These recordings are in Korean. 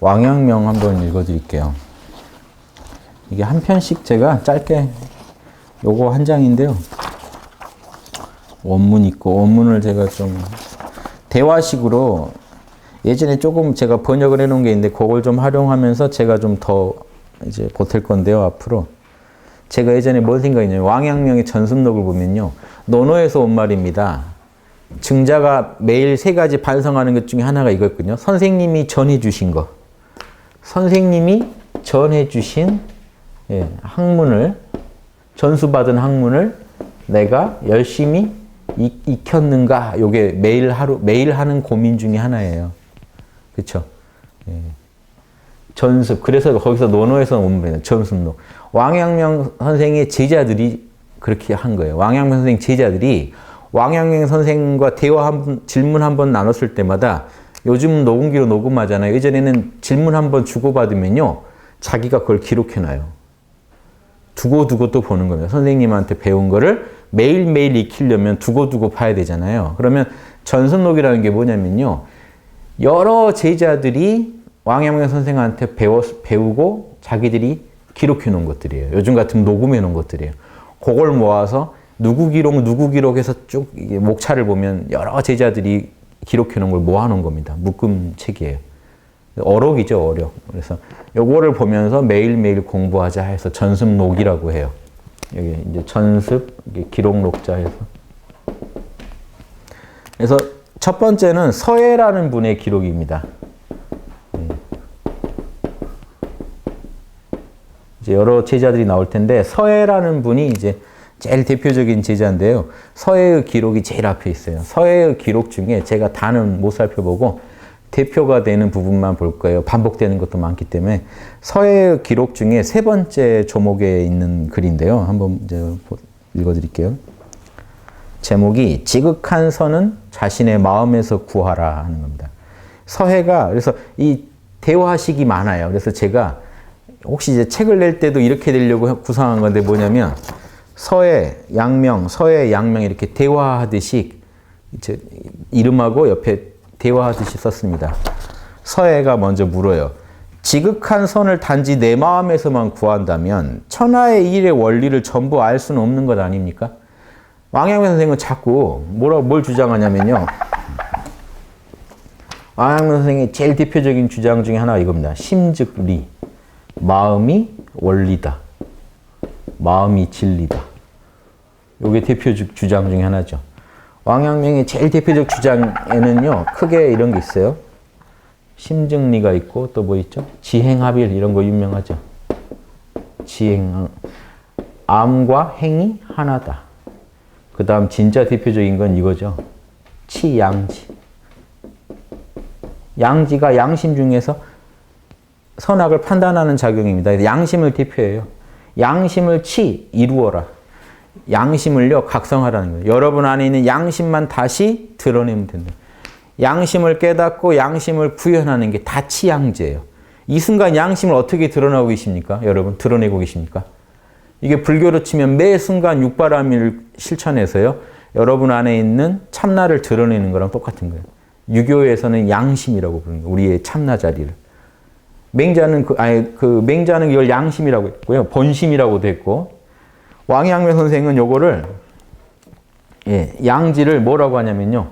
왕양명 한번 읽어드릴게요. 이게 한 편씩 제가 짧게 요거 한 장인데요. 원문 있고 원문을 제가 좀 대화식으로 예전에 조금 제가 번역을 해놓은 게 있는데 그걸 좀 활용하면서 제가 좀 더 이제 보탤 건데요 앞으로 제가 예전에 뭔 생각이냐면 왕양명의 전순록을 보면요 논어에서 온 말입니다. 증자가 매일 세 가지 반성하는 것 중에 하나가 이거였거든요. 선생님이 전해 주신 거. 선생님이 전해주신 예, 학문을 전수받은 학문을 내가 열심히 익, 익혔는가? 요게 매일 하루 매일 하는 고민 중에 하나예요. 그렇죠? 예. 전습. 그래서 거기서 논어에서 온 말이에요. 전습록. 왕양명 선생의 제자들이 그렇게 한 거예요. 왕양명 선생 제자들이 왕양명 선생과 대화 한 번, 질문 한 번 나눴을 때마다 요즘 녹음기로 녹음하잖아요. 예전에는 질문 한번 주고받으면요. 자기가 그걸 기록해놔요. 두고두고 또 보는 겁니다. 선생님한테 배운 거를 매일매일 익히려면 두고두고 봐야 되잖아요. 그러면 전선록이라는 게 뭐냐면요. 여러 제자들이 왕양명 선생한테 배워, 배우고 자기들이 기록해 놓은 것들이에요. 요즘 같은 녹음해 놓은 것들이에요. 그걸 모아서 누구 기록, 누구 기록해서 쭉 목차를 보면 여러 제자들이 기록해 놓은 걸 모아 놓은 겁니다. 묶음 책이에요. 어록이죠, 어록. 그래서 요거를 보면서 매일매일 공부하자 해서 전습록이라고 해요. 여기 이제 전습, 기록록자 해서. 그래서 첫 번째는 서해라는 분의 기록입니다. 이제 여러 제자들이 나올 텐데 서해라는 분이 이제 제일 대표적인 제자인데요. 서해의 기록이 제일 앞에 있어요. 서해의 기록 중에 제가 다는 못 살펴보고 대표가 되는 부분만 볼 거예요. 반복되는 것도 많기 때문에 서해의 기록 중에 세 번째 조목에 있는 글인데요. 한번 읽어드릴게요. 제목이 지극한 선은 자신의 마음에서 구하라 하는 겁니다. 서해가 그래서 이 대화식이 많아요. 그래서 제가 혹시 이제 책을 낼 때도 이렇게 되려고 구상한 건데 뭐냐면 서해, 양명, 서해, 양명 이렇게 대화하듯이 이름하고 옆에 대화하듯이 썼습니다. 서해가 먼저 물어요. 지극한 선을 단지 내 마음에서만 구한다면 천하의 일의 원리를 전부 알 수는 없는 것 아닙니까? 왕양면 선생은 자꾸 뭐라 뭘 주장하냐면요. 왕양면 선생의 제일 대표적인 주장 중에 하나가 이겁니다. 심즉리. 마음이 원리다. 마음이 진리다. 이게 대표적 주장 중에 하나죠. 왕양명의 제일 대표적 주장에는요, 크게 이런 게 있어요. 심증리가 있고, 또 뭐 있죠? 지행합일, 이런 거 유명하죠. 지행, 암과 행이 하나다. 그 다음, 진짜 대표적인 건 이거죠. 치양지. 양지가 양심 중에서 선악을 판단하는 작용입니다. 양심을 대표해요. 양심을 치, 이루어라. 양심을요, 각성하라는 거예요. 여러분 안에 있는 양심만 다시 드러내면 된다. 양심을 깨닫고 양심을 구현하는 게 다 치양제예요. 이 순간 양심을 어떻게 드러나고 계십니까? 여러분, 드러내고 계십니까? 이게 불교로 치면 매 순간 육바라밀 실천해서요, 여러분 안에 있는 참나를 드러내는 거랑 똑같은 거예요. 유교에서는 양심이라고 부르는 거예요. 우리의 참나 자리를. 맹자는 그, 아니, 그 맹자는 이걸 양심이라고 했고요. 본심이라고도 했고, 왕양매 선생은 요거를, 예, 양지를 뭐라고 하냐면요.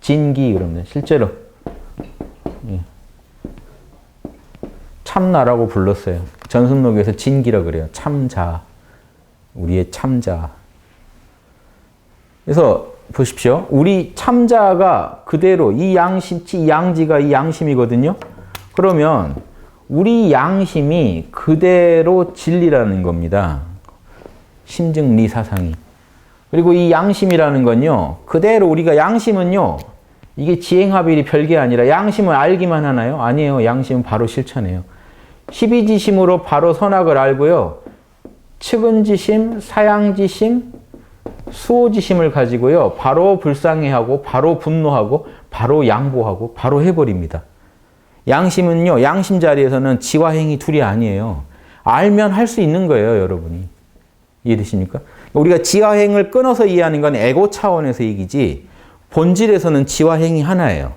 진기, 그러면 실제로. 예. 참나라고 불렀어요. 전승록에서 진기라 그래요. 참자. 우리의 참자. 그래서 보십시오. 우리 참자가 그대로 이 양심, 이 양지가 이 양심이거든요. 그러면 우리 양심이 그대로 진리라는 겁니다. 심증리 사상이. 그리고 이 양심이라는 건요, 그대로 우리가 양심은요, 이게 지행합일이 별게 아니라 양심을 알기만 하나요? 아니에요. 양심은 바로 실천해요. 12지심으로 바로 선악을 알고요, 측은지심, 사양지심, 수호지심을 가지고요, 바로 불쌍해하고, 바로 분노하고, 바로 양보하고, 바로 해버립니다. 양심은요, 양심 자리에서는 지와 행이 둘이 아니에요. 알면 할 수 있는 거예요, 여러분이. 이해되십니까? 우리가 지와 행을 끊어서 이해하는 건 에고 차원에서 얘기지, 본질에서는 지와 행이 하나예요.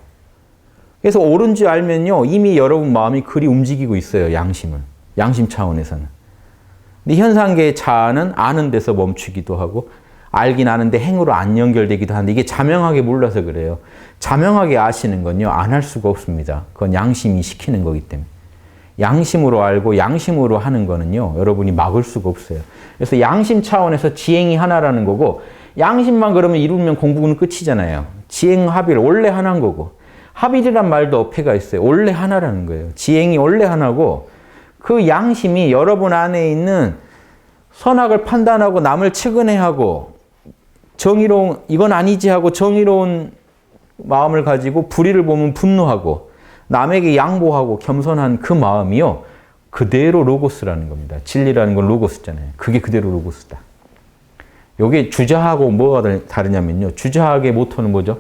그래서 옳은 줄 알면요. 이미 여러분 마음이 그리 움직이고 있어요. 양심을. 양심 차원에서는. 근데 현상계의 자아는 아는 데서 멈추기도 하고 알긴 아는데 행으로 안 연결되기도 하는데 이게 자명하게 몰라서 그래요. 자명하게 아시는 건요. 안 할 수가 없습니다. 그건 양심이 시키는 거기 때문에. 양심으로 알고 양심으로 하는 거는요. 여러분이 막을 수가 없어요. 그래서 양심 차원에서 지행이 하나라는 거고 양심만 그러면 이루면 공부는 끝이잖아요. 지행 합의를 원래 하나인 거고 합의란 말도 어폐가 있어요. 원래 하나라는 거예요. 지행이 원래 하나고 그 양심이 여러분 안에 있는 선악을 판단하고 남을 측은해하고 정의로운 이건 아니지 하고 정의로운 마음을 가지고 불의를 보면 분노하고 남에게 양보하고 겸손한 그 마음이요 그대로 로고스라는 겁니다. 진리라는 건 로고스잖아요. 그게 그대로 로고스다. 요게 주자하고 뭐가 다르냐면요. 주자학의 모토는 뭐죠?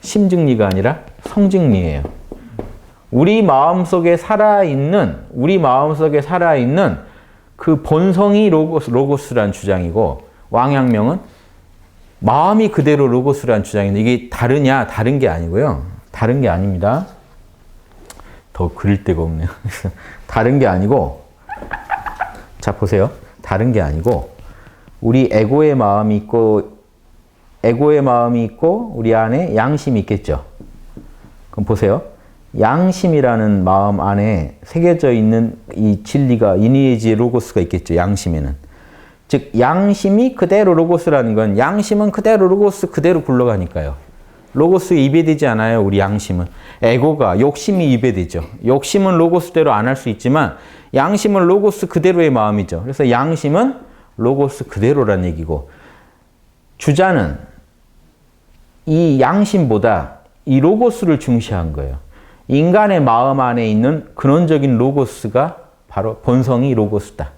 심증리가 아니라 성증리예요. 우리 마음속에 살아있는 우리 마음속에 살아있는 그 본성이 로고스, 로고스란 주장이고 왕양명은 마음이 그대로 로고스란 주장인데 이게 다르냐? 다른 게 아니고요. 다른 게 아닙니다. 더 그릴 데가 없네요. 다른 게 아니고 자 보세요. 다른 게 아니고 우리 에고의 마음이 있고 에고의 마음이 있고 우리 안에 양심이 있겠죠. 그럼 보세요. 양심이라는 마음 안에 새겨져 있는 이 진리가 이니에지의 로고스가 있겠죠. 양심에는. 즉 양심이 그대로 로고스라는 건 양심은 그대로 로고스 그대로 굴러가니까요. 로고스에 입에되지 않아요. 우리 양심은. 에고가 욕심이 입에되죠. 욕심은 로고스대로 안 할 수 있지만 양심은 로고스 그대로의 마음이죠. 그래서 양심은 로고스 그대로란 얘기고 주자는 이 양심보다 이 로고스를 중시한 거예요. 인간의 마음 안에 있는 근원적인 로고스가 바로 본성이 로고스다.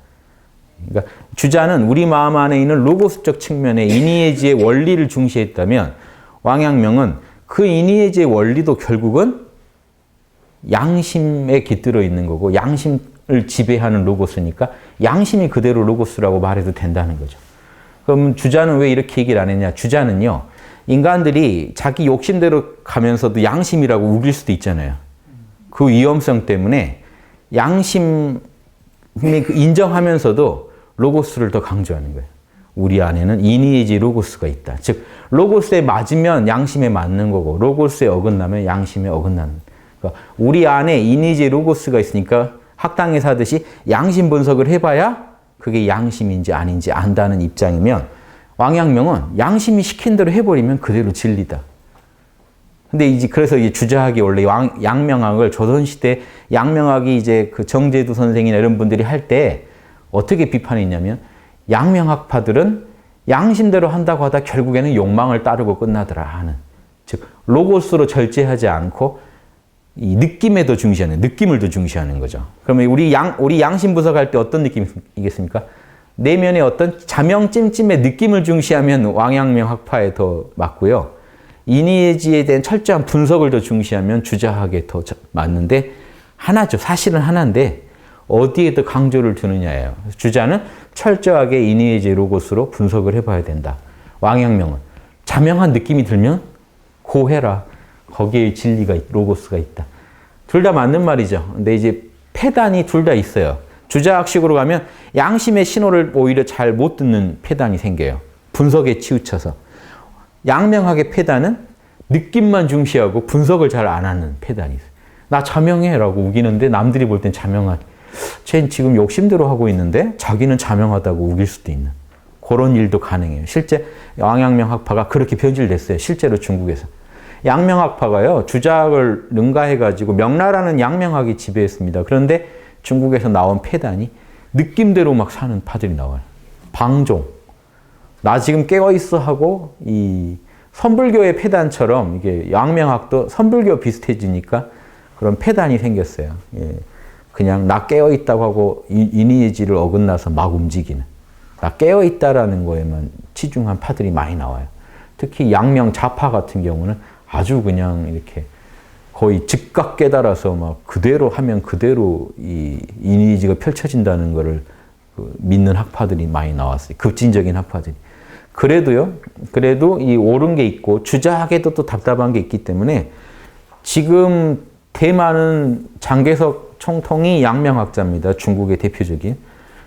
그러니까 주자는 우리 마음 안에 있는 로고스적 측면의 이니에지의 원리를 중시했다면 왕양명은 그 이니에지의 원리도 결국은 양심에 깃들어 있는 거고 양심을 지배하는 로고스니까 양심이 그대로 로고스라고 말해도 된다는 거죠. 그럼 주자는 왜 이렇게 얘기를 안 했냐? 주자는요. 인간들이 자기 욕심대로 가면서도 양심이라고 우길 수도 있잖아요. 그 위험성 때문에 양심이 그 인정하면서도 로고스를 더 강조하는 거예요. 우리 안에는 이니에지 로고스가 있다. 즉 로고스에 맞으면 양심에 맞는 거고 로고스에 어긋나면 양심에 어긋나는. 그러니까 우리 안에 이니에지 로고스가 있으니까 학당에서 하듯이 양심 분석을 해봐야 그게 양심인지 아닌지 안다는 입장이면 왕양명은 양심이 시킨 대로 해버리면 그대로 진리다. 근데 이제 그래서 이 주자학이 원래 왕, 양명학을 조선시대 양명학이 이제 그 정제두 선생이나 이런 분들이 할 때 어떻게 비판했냐면 양명학파들은 양심대로 한다고 하다 결국에는 욕망을 따르고 끝나더라 하는. 즉, 로고스로 절제하지 않고 이 느낌에 더 중시하는, 느낌을 더 중시하는 거죠. 그러면 우리 양, 우리 양심 분석할 때 어떤 느낌이겠습니까? 내면의 어떤 자명 찜찜의 느낌을 중시하면 왕양명 학파에 더 맞고요. 이니에지에 대한 철저한 분석을 더 중시하면 주자학에 더 맞는데 하나죠. 사실은 하나인데 어디에 더 강조를 두느냐예요. 주자는 철저하게 이니에지 로고스로 분석을 해봐야 된다. 왕양명은 자명한 느낌이 들면 고해라. 거기에 진리가 로고스가 있다. 둘 다 맞는 말이죠. 근데 이제 패단이 둘 다 있어요. 주자학식으로 가면 양심의 신호를 오히려 잘 못 듣는 패단이 생겨요. 분석에 치우쳐서. 양명학의 패단은 느낌만 중시하고 분석을 잘 안 하는 패단이 있어요. 나 자명해라고 우기는데 남들이 볼 땐 자명한. 쟤 지금 욕심대로 하고 있는데 자기는 자명하다고 우길 수도 있는. 그런 일도 가능해요. 실제 왕양명 학파가 그렇게 변질됐어요. 실제로 중국에서. 양명학파가요, 주작을 능가해가지고 명나라는 양명학이 지배했습니다. 그런데 중국에서 나온 폐단이 느낌대로 막 사는 파들이 나와요. 방종. 나 지금 깨어있어 하고 이 선불교의 폐단처럼 이게 양명학도 선불교 비슷해지니까 그런 폐단이 생겼어요. 예. 그냥 나 깨어 있다고 하고 이니에지를 어긋나서 막 움직이는. 나 깨어 있다라는 거에만 치중한 파들이 많이 나와요. 특히 양명 좌파 같은 경우는 아주 그냥 이렇게 거의 즉각 깨달아서 막 그대로 하면 그대로 이 이니지가 펼쳐진다는 것을 그 믿는 학파들이 많이 나왔어요. 급진적인 학파들이. 그래도요, 그래도 이 옳은 게 있고 주작에도 또 답답한 게 있기 때문에 지금 대만은 장개석 총통이 양명학자입니다. 중국의 대표적인.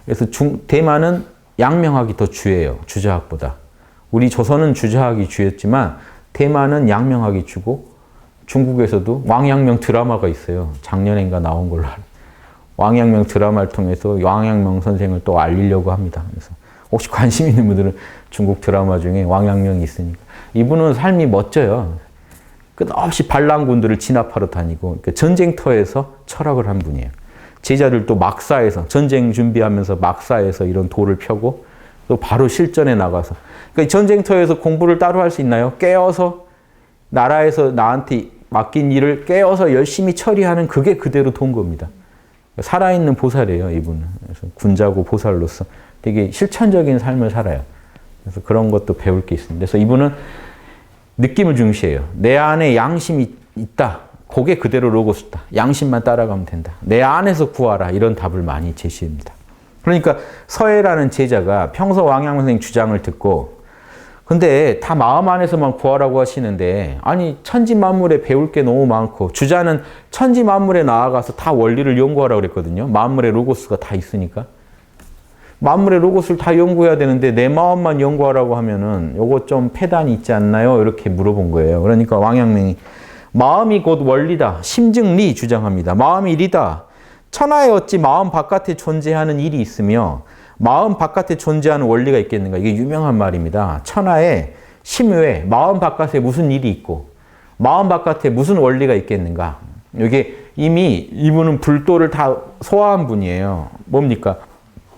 그래서 중, 대만은 양명학이 더 주예요. 주자학보다. 우리 조선은 주자학이 주였지만 대만은 양명학이 주고 중국에서도 왕양명 드라마가 있어요. 작년인가 나온 걸로 알아요. 왕양명 드라마를 통해서 왕양명 선생을 또 알리려고 합니다. 그래서 혹시 관심 있는 분들은 중국 드라마 중에 왕양명이 있으니까 이분은 삶이 멋져요. 끝없이 반란군들을 진압하러 다니고 그러니까 전쟁터에서 철학을 한 분이에요. 제자들도 막사에서 전쟁 준비하면서 막사에서 이런 도를 펴고 또 바로 실전에 나가서 그러니까 전쟁터에서 공부를 따로 할 수 있나요? 깨어서 나라에서 나한테 맡긴 일을 깨어서 열심히 처리하는 그게 그대로 돈 겁니다. 살아있는 보살이에요, 이분은. 그래서 군자고 보살로서 되게 실천적인 삶을 살아요. 그래서 그런 것도 배울 게 있습니다. 그래서 이분은 느낌을 중시해요. 내 안에 양심이 있다. 그게 그대로 로고스다. 양심만 따라가면 된다. 내 안에서 구하라. 이런 답을 많이 제시합니다. 그러니까 서해라는 제자가 평소 왕양 선생 주장을 듣고 근데 다 마음 안에서만 구하라고 하시는데 아니 천지 만물에 배울 게 너무 많고 주자는 천지 만물에 나아가서 다 원리를 연구하라고 그랬거든요. 만물의 로고스가 다 있으니까. 만물의 로고스를 다 연구해야 되는데 내 마음만 연구하라고 하면은 요거 좀 폐단이 있지 않나요? 이렇게 물어본 거예요. 그러니까 왕양명이 마음이 곧 원리다. 심증리 주장합니다. 마음이 일이다. 천하에 어찌 마음 바깥에 존재하는 일이 있으며 마음 바깥에 존재하는 원리가 있겠는가? 이게 유명한 말입니다. 천하에 심외 마음 바깥에 무슨 일이 있고 마음 바깥에 무슨 원리가 있겠는가? 이게 이미 이분은 불도를 다 소화한 분이에요. 뭡니까?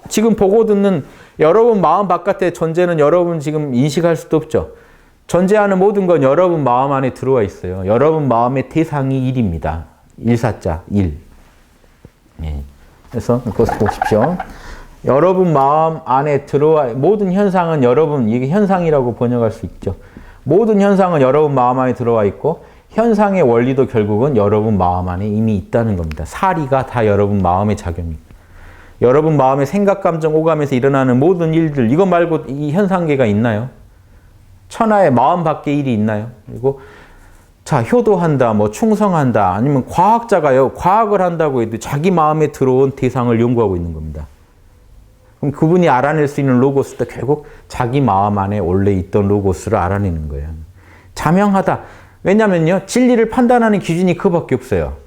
지금 보고 듣는 여러분 마음 바깥의 존재는 여러분 지금 인식할 수도 없죠. 존재하는 모든 건 여러분 마음 안에 들어와 있어요. 여러분 마음의 대상이 일입니다. 일사자, 일. 예. 그래서 그것을 보십시오. 여러분 마음 안에 들어와 모든 현상은 여러분 이게 현상이라고 번역할 수 있죠. 모든 현상은 여러분 마음 안에 들어와 있고 현상의 원리도 결국은 여러분 마음 안에 이미 있다는 겁니다. 사리가 다 여러분 마음의 작용입니다. 여러분 마음의 생각, 감정, 오감에서 일어나는 모든 일들 이거 말고 이 현상계가 있나요? 천하의 마음 밖에 일이 있나요? 그리고 자 효도한다, 뭐 충성한다, 아니면 과학자가요 과학을 한다고 해도 자기 마음에 들어온 대상을 연구하고 있는 겁니다. 그럼 그분이 알아낼 수 있는 로고스도 결국 자기 마음 안에 원래 있던 로고스를 알아내는 거예요. 자명하다. 왜냐면요 진리를 판단하는 기준이 그밖에 없어요.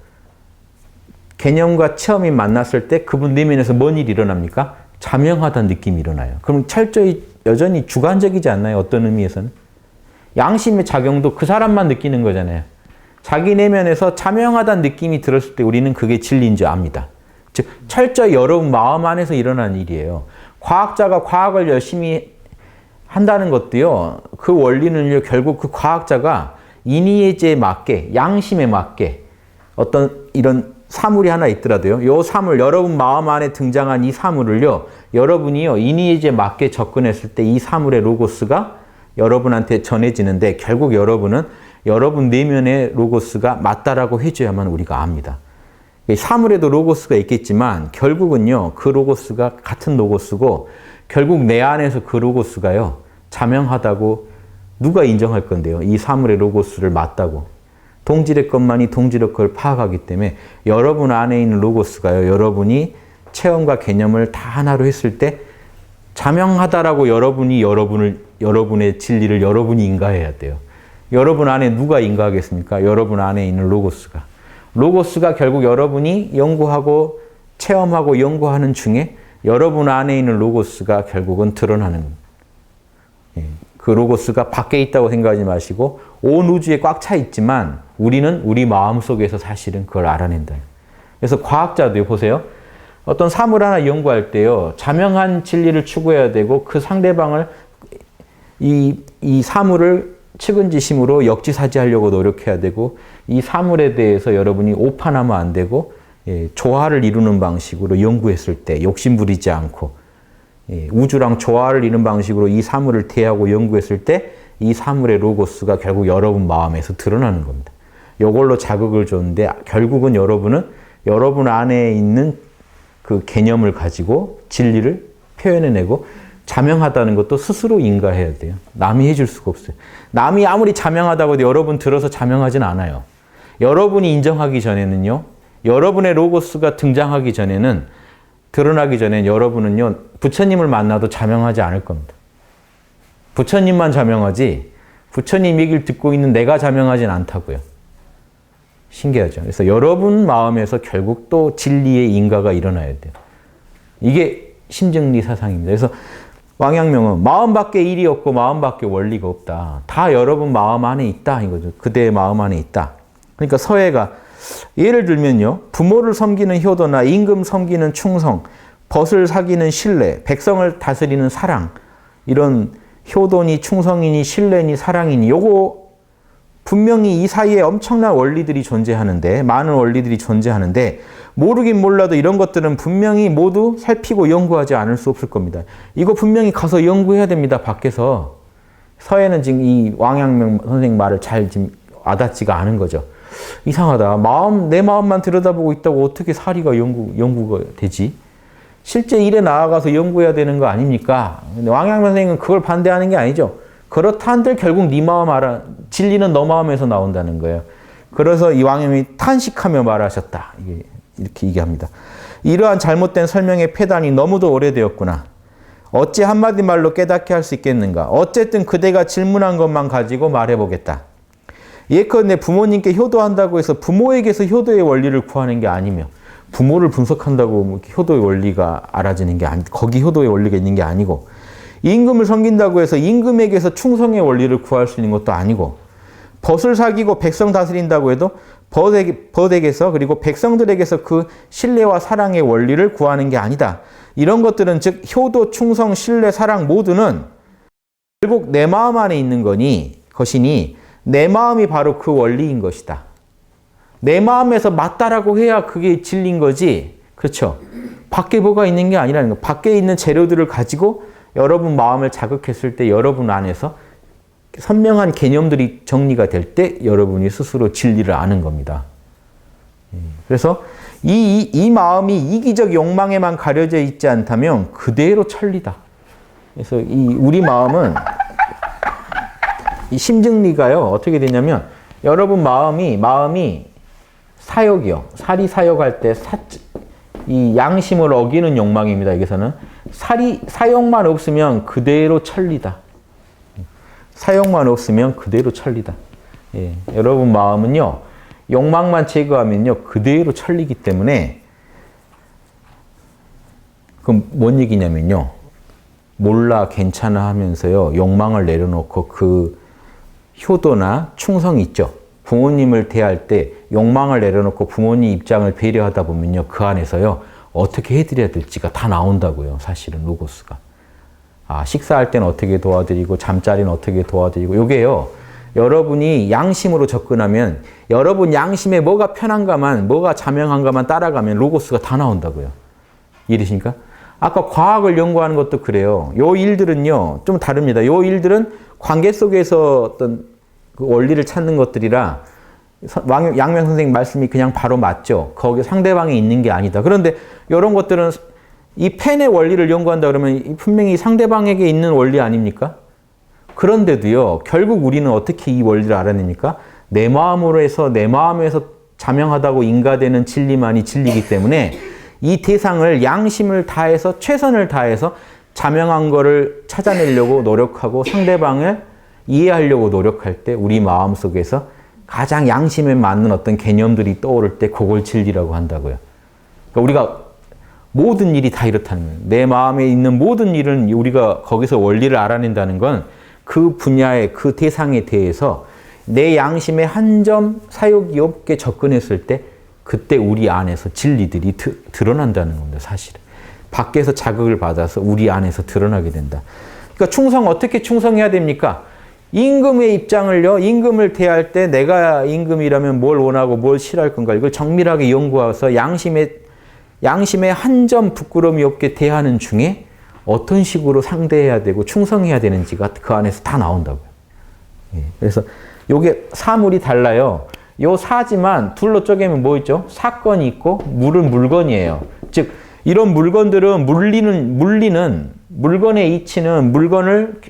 개념과 체험이 만났을 때 그분 내면에서 뭔 일이 일어납니까? 자명하다는 느낌이 일어나요. 그럼 철저히 여전히 주관적이지 않나요? 어떤 의미에서는? 양심의 작용도 그 사람만 느끼는 거잖아요. 자기 내면에서 자명하다는 느낌이 들었을 때 우리는 그게 진리인 줄 압니다. 즉, 철저히 여러분 마음 안에서 일어난 일이에요. 과학자가 과학을 열심히 한다는 것도요, 그 원리는요, 결국 그 과학자가 인의예제에 맞게, 양심에 맞게 어떤 이런 사물이 하나 있더라도요. 요 사물 여러분 마음 안에 등장한 이 사물을요. 여러분이요. 인의예제에 맞게 접근했을 때 이 사물의 로고스가 여러분한테 전해지는데 결국 여러분은 여러분 내면의 로고스가 맞다라고 해줘야만 우리가 압니다. 사물에도 로고스가 있겠지만 결국은요. 그 로고스가 같은 로고스고 결국 내 안에서 그 로고스가요. 자명하다고 누가 인정할 건데요. 이 사물의 로고스를 맞다고. 동질의 것만이 동질의 걸 파악하기 때문에 여러분 안에 있는 로고스가요. 여러분이 체험과 개념을 다 하나로 했을 때 자명하다라고 여러분이 여러분을 여러분의 진리를 여러분이 인가해야 돼요. 여러분 안에 누가 인가하겠습니까? 여러분 안에 있는 로고스가. 로고스가 결국 여러분이 연구하고 체험하고 연구하는 중에 여러분 안에 있는 로고스가 결국은 드러나는. 예, 그 로고스가 밖에 있다고 생각하지 마시고 온 우주에 꽉 차 있지만 우리는 우리 마음 속에서 사실은 그걸 알아낸다. 그래서 과학자도 보세요. 어떤 사물 하나 연구할 때요, 자명한 진리를 추구해야 되고 그 상대방을 이, 이 사물을 측은지심으로 역지사지하려고 노력해야 되고 이 사물에 대해서 여러분이 오판하면 안 되고 예, 조화를 이루는 방식으로 연구했을 때 욕심 부리지 않고 예, 우주랑 조화를 이루는 방식으로 이 사물을 대하고 연구했을 때 이 사물의 로고스가 결국 여러분 마음에서 드러나는 겁니다. 이걸로 자극을 줬는데 결국은 여러분은 여러분 안에 있는 그 개념을 가지고 진리를 표현해내고 자명하다는 것도 스스로 인가해야 돼요. 남이 해줄 수가 없어요. 남이 아무리 자명하다고 해도 여러분 들어서 자명하진 않아요. 여러분이 인정하기 전에는요. 여러분의 로고스가 등장하기 전에는 드러나기 전에 여러분은요. 부처님을 만나도 자명하지 않을 겁니다. 부처님만 자명하지 부처님 얘기를 듣고 있는 내가 자명하진 않다고요. 신기하죠. 그래서 여러분 마음에서 결국 또 진리의 인가가 일어나야 돼요. 이게 심정리 사상입니다. 그래서 왕양명은 마음 밖에 일이 없고 마음 밖에 원리가 없다. 다 여러분 마음 안에 있다 이거죠. 그대의 마음 안에 있다. 그러니까 서해가 예를 들면요. 부모를 섬기는 효도나 임금 섬기는 충성, 벗을 사기는 신뢰, 백성을 다스리는 사랑 이런 효도니 충성이니 신뢰니 사랑이니 요거 분명히 이 사이에 엄청난 원리들이 존재하는데 많은 원리들이 존재하는데 모르긴 몰라도 이런 것들은 분명히 모두 살피고 연구하지 않을 수 없을 겁니다. 이거 분명히 가서 연구해야 됩니다. 밖에서 서해는 지금 이 왕양명 선생 말을 잘 지금 와닿지가 않은 거죠. 이상하다. 마음 내 마음만 들여다보고 있다고 어떻게 사리가 연구 연구가 되지? 실제 일에 나아가서 연구해야 되는 거 아닙니까? 왕양 선생은 그걸 반대하는 게 아니죠. 그렇다 한들 결국 네 마음 알아. 진리는 너 마음에서 나온다는 거예요. 그래서 이 왕양이 탄식하며 말하셨다. 이렇게 얘기합니다. 이러한 잘못된 설명의 폐단이 너무도 오래되었구나. 어찌 한마디 말로 깨닫게 할 수 있겠는가? 어쨌든 그대가 질문한 것만 가지고 말해보겠다. 예컨대 부모님께 효도한다고 해서 부모에게서 효도의 원리를 구하는 게 아니며 부모를 분석한다고 뭐 효도의 원리가 알아지는 게 아니, 거기 효도의 원리가 있는 게 아니고 임금을 섬긴다고 해서 임금에게서 충성의 원리를 구할 수 있는 것도 아니고 벗을 사귀고 백성 다스린다고 해도 벗에게, 벗에게서 그리고 백성들에게서 그 신뢰와 사랑의 원리를 구하는 게 아니다. 이런 것들은 즉 효도, 충성, 신뢰, 사랑 모두는 결국 내 마음 안에 있는 거니 것이니 내 마음이 바로 그 원리인 것이다. 내 마음에서 맞다라고 해야 그게 진리인 거지. 그렇죠? 밖에 뭐가 있는 게 아니라는 거. 밖에 있는 재료들을 가지고 여러분 마음을 자극했을 때 여러분 안에서 선명한 개념들이 정리가 될 때 여러분이 스스로 진리를 아는 겁니다. 그래서 이, 이, 이, 마음이 이기적 욕망에만 가려져 있지 않다면 그대로 천리다. 그래서 이 우리 마음은 이 심증리가요 어떻게 되냐면 여러분 마음이 마음이 사욕이요 살이 사욕할 때이 양심을 어기는 욕망입니다. 여기서는 살이 사욕만 없으면 그대로 천리다. 사욕만 없으면 그대로 천리다. 예, 여러분 마음은요, 욕망만 제거하면요, 그대로 천리기 때문에, 그럼 뭔 얘기냐면요, 몰라, 괜찮아 하면서요, 욕망을 내려놓고 그 효도나 충성 있죠. 부모님을 대할 때 욕망을 내려놓고 부모님 입장을 배려하다 보면요, 그 안에서요, 어떻게 해드려야 될지가 다 나온다고요, 사실은, 로고스가. 아, 식사할 때는 어떻게 도와드리고 잠자리는 어떻게 도와드리고 요게요. 여러분이 양심으로 접근하면 여러분 양심에 뭐가 편한가만 뭐가 자명한가만 따라가면 로고스가 다 나온다고요. 이해되십니까? 아까 과학을 연구하는 것도 그래요. 요 일들은요. 좀 다릅니다. 요 일들은 관계 속에서 어떤 그 원리를 찾는 것들이라 양명 선생님 말씀이 그냥 바로 맞죠. 거기 상대방이 있는 게 아니다. 그런데 이런 것들은 이 펜의 원리를 연구한다 그러면 분명히 상대방에게 있는 원리 아닙니까? 그런데도요, 결국 우리는 어떻게 이 원리를 알아냅니까? 내 마음으로 해서 내 마음에서 자명하다고 인가되는 진리만이 진리이기 때문에 이 대상을 양심을 다해서 최선을 다해서 자명한 거를 찾아내려고 노력하고 상대방을 이해하려고 노력할 때 우리 마음 속에서 가장 양심에 맞는 어떤 개념들이 떠오를 때 그걸 진리라고 한다고요. 그러니까 우리가 모든 일이 다 이렇다는 거예요. 내 마음에 있는 모든 일은 우리가 거기서 원리를 알아낸다는 건 그 분야의 그 대상에 대해서 내 양심의 한점 사욕이 없게 접근했을 때 그때 우리 안에서 진리들이 드, 드러난다는 겁니다. 사실은. 밖에서 자극을 받아서 우리 안에서 드러나게 된다. 그러니까 충성 어떻게 충성해야 됩니까? 임금의 입장을요, 임금을 대할 때 내가 임금이라면 뭘 원하고 뭘 싫어할 건가 이걸 정밀하게 연구해서 양심의 양심의 한점 부끄러움이 없게 대하는 중에 어떤 식으로 상대해야 되고 충성해야 되는지가 그 안에서 다 나온다고요. 예, 그래서 요게 사물이 달라요. 요 사지만 둘로 쪼개면 뭐 있죠? 사건이 있고 물은 물건이에요. 즉 이런 물건들은 물리는 물리는 물건의 이치는 물건을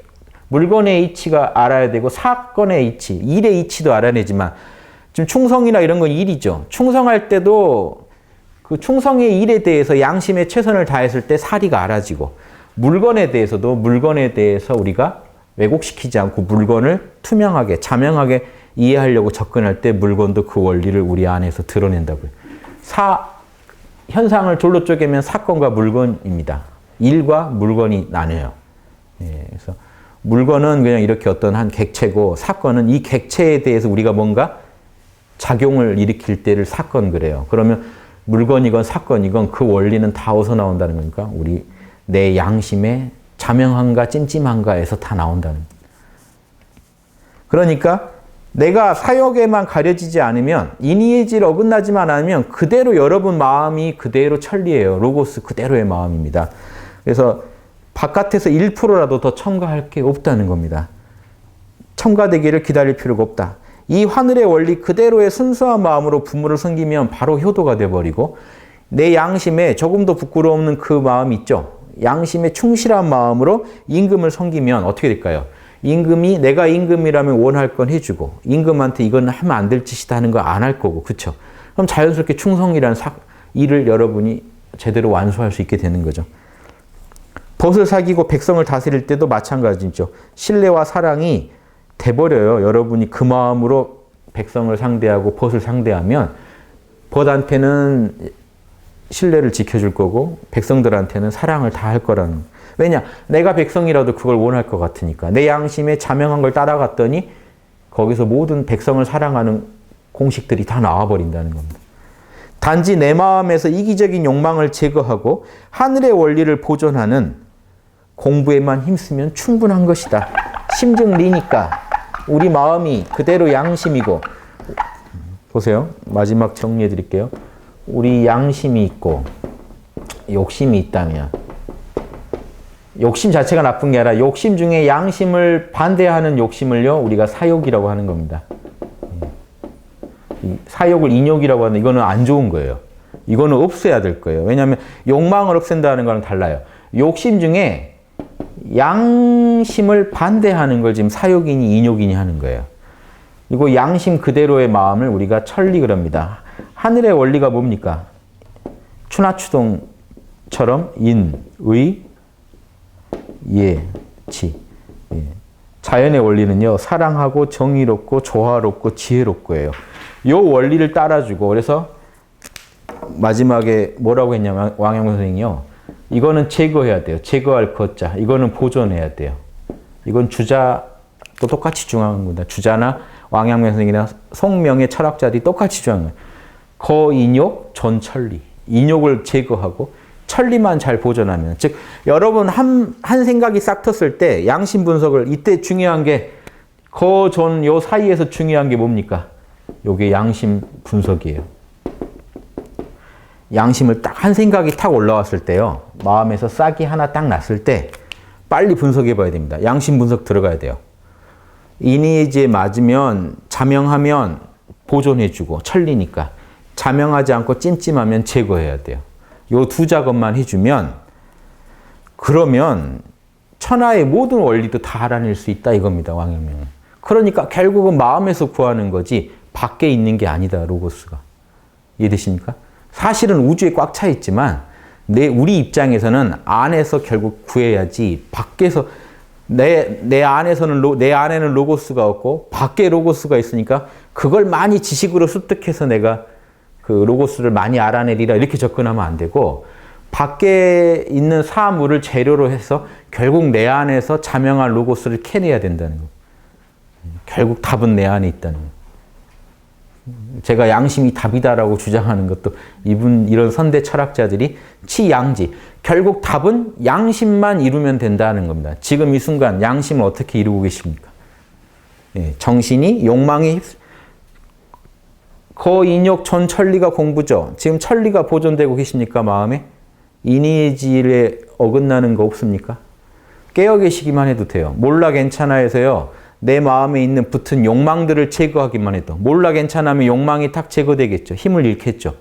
물건의 이치가 알아야 되고 사건의 이치, 일의 이치도 알아내지만 지금 충성이나 이런 건 일이죠. 충성할 때도 그 충성의 일에 대해서 양심에 최선을 다했을 때 사리가 알아지고 물건에 대해서도 물건에 대해서 우리가 왜곡시키지 않고 물건을 투명하게 자명하게 이해하려고 접근할 때 물건도 그 원리를 우리 안에서 드러낸다고요. 사 현상을 졸로 쪼개면 사건과 물건입니다. 일과 물건이 나뉘어요. 예, 그래서 물건은 그냥 이렇게 어떤 한 객체고 사건은 이 객체에 대해서 우리가 뭔가 작용을 일으킬 때를 사건 그래요. 그러면 물건이건 사건이건 그 원리는 다 어디서 나온다는 거니까 우리 내 양심의 자명한가 찜찜한가에서 다 나온다는 그러니까 내가 사역에만 가려지지 않으면 인의의 어긋나지만 않으면 그대로 여러분 마음이 그대로 천리예요. 로고스 그대로의 마음입니다. 그래서 바깥에서 1%라도 더 첨가할 게 없다는 겁니다. 첨가되기를 기다릴 필요가 없다. 이 하늘의 원리 그대로의 순수한 마음으로 부모를 섬기면 바로 효도가 돼버리고 내 양심에 조금도 부끄러움는 그 마음 있죠. 양심에 충실한 마음으로 임금을 섬기면 어떻게 될까요? 임금이 내가 임금이라면 원할 건 해주고 임금한테 이건 하면 안 될 짓이다 하는 거 안 할 거고 그렇죠? 그럼 자연스럽게 충성이라는 사, 일을 여러분이 제대로 완수할 수 있게 되는 거죠. 벗을 사귀고 백성을 다스릴 때도 마찬가지죠. 신뢰와 사랑이 돼버려요. 여러분이 그 마음으로 백성을 상대하고 벗을 상대하면 벗한테는 신뢰를 지켜줄 거고 백성들한테는 사랑을 다 할 거라는 왜냐? 내가 백성이라도 그걸 원할 것 같으니까. 내 양심에 자명한 걸 따라갔더니 거기서 모든 백성을 사랑하는 공식들이 다 나와버린다는 겁니다. 단지 내 마음에서 이기적인 욕망을 제거하고 하늘의 원리를 보존하는 공부에만 힘쓰면 충분한 것이다. 심증리니까 우리 마음이 그대로 양심이고 보세요. 마지막 정리해 드릴게요. 우리 양심이 있고 욕심이 있다면 욕심 자체가 나쁜 게 아니라 욕심 중에 양심을 반대하는 욕심을요 우리가 사욕이라고 하는 겁니다. 사욕을 인욕이라고 하는 이거는 안 좋은 거예요. 이거는 없애야 될 거예요. 왜냐하면 욕망을 없앤다는 거랑 달라요. 욕심 중에 양심을 반대하는 걸 지금 사욕이니 인욕이니 하는 거예요. 그리고 양심 그대로의 마음을 우리가 천리 그럽니다. 하늘의 원리가 뭡니까? 추나추동처럼 인, 의, 예, 지. 예. 자연의 원리는요, 사랑하고 정의롭고 조화롭고 지혜롭고예요. 요 원리를 따라주고, 그래서 마지막에 뭐라고 했냐면, 왕영 선생이요. 이거는 제거해야 돼요. 제거할 것자. 이거는 보존해야 돼요. 이건 주자도 똑같이 중요한 겁니다. 주자나 왕양면 선생이나 송명의 철학자들이 똑같이 중요한 거예요. 거인욕, 전천리. 인욕을 제거하고 천리만 잘 보존하면 즉 여러분 한, 한 생각이 싹 텄을 때 양심 분석을 이때 중요한 게 거 전 요 사이에서 중요한 게 뭡니까? 요게 양심 분석이에요. 양심을 딱 한 생각이 탁 올라왔을 때요. 마음에서 싹이 하나 딱 났을 때 빨리 분석해 봐야 됩니다. 양심 분석 들어가야 돼요. 인의지에 맞으면 자명하면 보존해 주고 천리니까 자명하지 않고 찜찜하면 제거해야 돼요. 요 두 작업만 해 주면 그러면 천하의 모든 원리도 다 알아낼 수 있다 이겁니다. 왕陽明. 그러니까 결국은 마음에서 구하는 거지 밖에 있는 게 아니다 로고스가. 이해되십니까? 사실은 우주에 꽉 차 있지만 내 우리 입장에서는 안에서 결국 구해야지 밖에서 내, 내 안에서는 로, 내 안에는 로고스가 없고 밖에 로고스가 있으니까 그걸 많이 지식으로 습득해서 내가 그 로고스를 많이 알아내리라 이렇게 접근하면 안 되고 밖에 있는 사물을 재료로 해서 결국 내 안에서 자명한 로고스를 캐내야 된다는 거. 결국 답은 내 안에 있다는 거. 제가 양심이 답이다라고 주장하는 것도 이분 이런 선대 철학자들이 치양지 결국 답은 양심만 이루면 된다는 겁니다. 지금 이 순간 양심을 어떻게 이루고 계십니까? 예, 정신이 욕망에 거인욕 전 천리가 공부죠. 지금 천리가 보존되고 계십니까 마음에? 인의 질에 어긋나는 거 없습니까? 깨어 계시기만 해도 돼요. 몰라 괜찮아 해서요. 내 마음에 있는 붙은 욕망들을 제거하기만 해도 몰라 괜찮으면 욕망이 탁 제거되겠죠. 힘을 잃겠죠.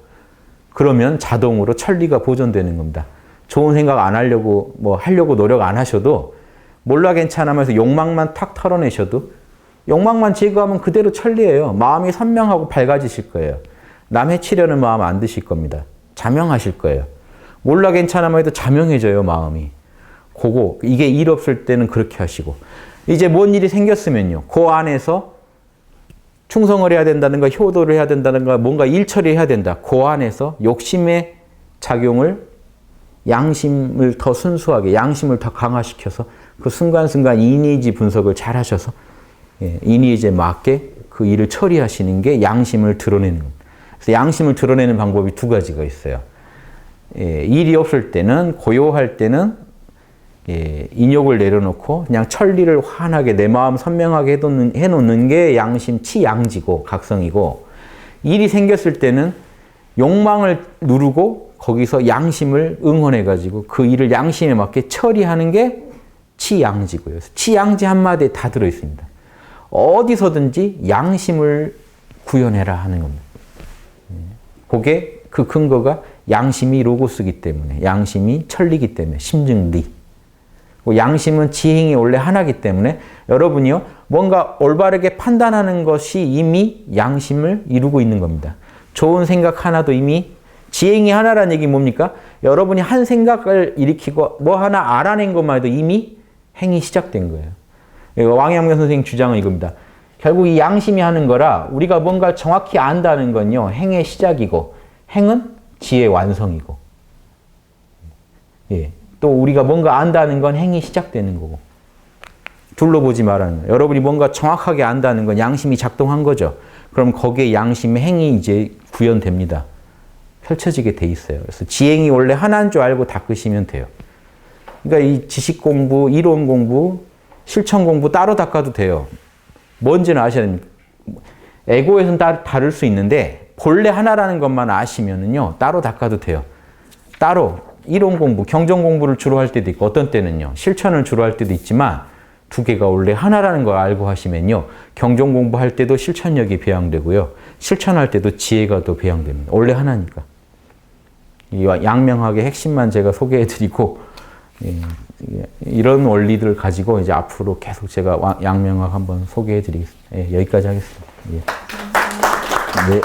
그러면 자동으로 천리가 보존되는 겁니다. 좋은 생각 안 하려고 뭐 하려고 노력 안 하셔도 몰라 괜찮으면서 욕망만 탁 털어내셔도 욕망만 제거하면 그대로 천리예요. 마음이 선명하고 밝아지실 거예요. 남 해치려는 마음 안 드실 겁니다. 자명하실 거예요. 몰라 괜찮아만 해도 자명해져요, 마음이. 그거, 이게 일 없을 때는 그렇게 하시고. 이제 뭔 일이 생겼으면요. 그 안에서 충성을 해야 된다는가, 효도를 해야 된다는가, 뭔가 일 처리 해야 된다. 그 안에서 욕심의 작용을 양심을 더 순수하게, 양심을 더 강화시켜서 그 순간순간 이니지 분석을 잘 하셔서 예, 이니지에 맞게 그 일을 처리하시는 게 양심을 드러내는 겁니다. 그래서 양심을 드러내는 방법이 두 가지가 있어요. 예, 일이 없을 때는, 고요할 때는 예, 인욕을 내려놓고 그냥 천리를 환하게 내 마음 선명하게 해놓는, 해놓는 게 양심 치양지고 각성이고 일이 생겼을 때는 욕망을 누르고 거기서 양심을 응원해가지고 그 일을 양심에 맞게 처리하는 게 치양지고요. 치양지 한마디에 다 들어있습니다. 어디서든지 양심을 구현해라 하는 겁니다. 예. 그게 그 근거가 양심이 로고스기 때문에 양심이 천리기 때문에 심증리. 그 양심은 지행이 원래 하나기 때문에 여러분이요 뭔가 올바르게 판단하는 것이 이미 양심을 이루고 있는 겁니다. 좋은 생각 하나도 이미 지행이 하나라는 얘기 뭡니까? 여러분이 한 생각을 일으키고 뭐 하나 알아낸 것만 해도 이미 행이 시작된 거예요. 이거 왕양면 선생님 주장은 이겁니다. 결국 이 양심이 하는 거라 우리가 뭔가 정확히 안다는 건요 행의 시작이고 행은 지의 완성이고 예. 또 우리가 뭔가 안다는 건 행이 시작되는 거고 둘러보지 말라는 거예요. 여러분이 뭔가 정확하게 안다는 건 양심이 작동한 거죠. 그럼 거기에 양심의 행이 이제 구현됩니다. 펼쳐지게 돼 있어요. 그래서 지행이 원래 하나인 줄 알고 닦으시면 돼요. 그러니까 이 지식 공부, 이론 공부, 실천 공부 따로 닦아도 돼요. 뭔지는 아셔야 됩니다. 에고에서는 따, 다를 수 있는데 본래 하나라는 것만 아시면은요 따로 닦아도 돼요. 따로 이론 공부, 경전 공부를 주로 할 때도 있고 어떤 때는요 실천을 주로 할 때도 있지만 두 개가 원래 하나라는 걸 알고 하시면요 경전 공부할 때도 실천력이 배양되고요 실천할 때도 지혜가 또 배양됩니다. 원래 하나니까 이 양명하게 핵심만 제가 소개해드리고 예, 예, 이런 원리들을 가지고 이제 앞으로 계속 제가 왕- 양명학 한번 소개해드리겠습니다. 예, 여기까지 하겠습니다. 예. 네.